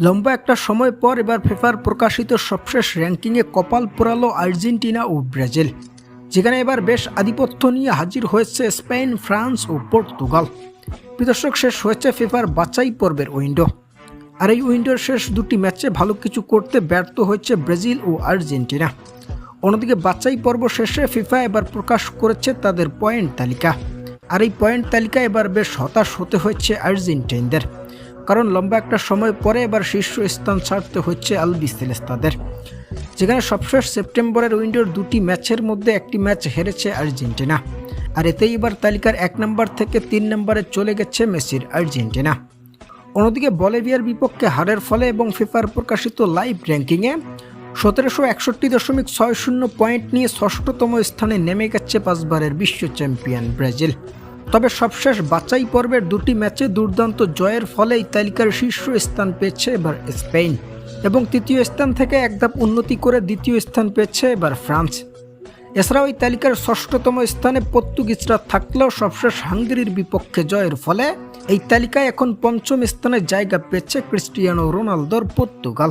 লম্বা একটা সময় পর এবার ফিফার প্রকাশিত সবশেষ র্যাঙ্কিংয়ে কপাল পোড়ালো আর্জেন্টিনা ও ব্রাজিল, যেখানে এবার বেশ আধিপত্য নিয়ে হাজির হয়েছে স্পেন, ফ্রান্স ও পর্তুগাল। বিদর্শক শেষ হয়েছে ফিফার বাছাই পর্বের উইন্ডো। আর এই উইন্ডোর শেষ দুটি ম্যাচে ভালো কিছু করতে ব্যর্থ হয়েছে ব্রাজিল ও আর্জেন্টিনা। অন্যদিকে বাছাই পর্ব শেষে ফিফা এবার প্রকাশ করেছে তাদের পয়েন্ট তালিকা। আর এই পয়েন্ট তালিকা এবার বেশ হতাশ হতে হয়েছে আর্জেন্টাইনদের। কারণ লম্বা একটা সময় পরে এবার শীর্ষ স্থান ছাড়তে হচ্ছে আলবি সেলেস্তাদের যেখানে সবশেষ সেপ্টেম্বরের উইন্ডোর দুটি ম্যাচের মধ্যে একটি ম্যাচ হেরেছে আর্জেন্টিনা। আর এতেই এবার তালিকার এক নম্বর থেকে তিন নম্বরে চলে গেছে মেসির আর্জেন্টিনা। অন্যদিকে বলেভিয়ার বিপক্ষে হারের ফলে এবং ফিফার প্রকাশিত লাইভ র্যাঙ্কিংয়ে সতেরোশো একষট্টি দশমিক ছয় শূন্য পয়েন্ট নিয়ে ষষ্ঠতম স্থানে নেমে গেছে পাঁচবারের বিশ্ব চ্যাম্পিয়ন ব্রাজিল। তবে সবশেষ বাছাই পর্বের দুটি ম্যাচে দুর্দান্ত জয়ের ফলে এই তালিকার শীর্ষ স্থান পেয়েছে এবার স্পেন এবং তৃতীয় স্থান থেকে এক ধাপ উন্নতি করে দ্বিতীয় স্থান পেয়েছে এবার ফ্রান্স। এছাড়াও এই তালিকার ষষ্ঠতম স্থানে পর্তুগিজরা থাকলেও সবশেষ হাঙ্গেরির বিপক্ষে জয়ের ফলে এই তালিকায় এখন পঞ্চম স্থানে জায়গা পেয়েছে ক্রিস্টিয়ানো রোনালদোর পর্তুগাল।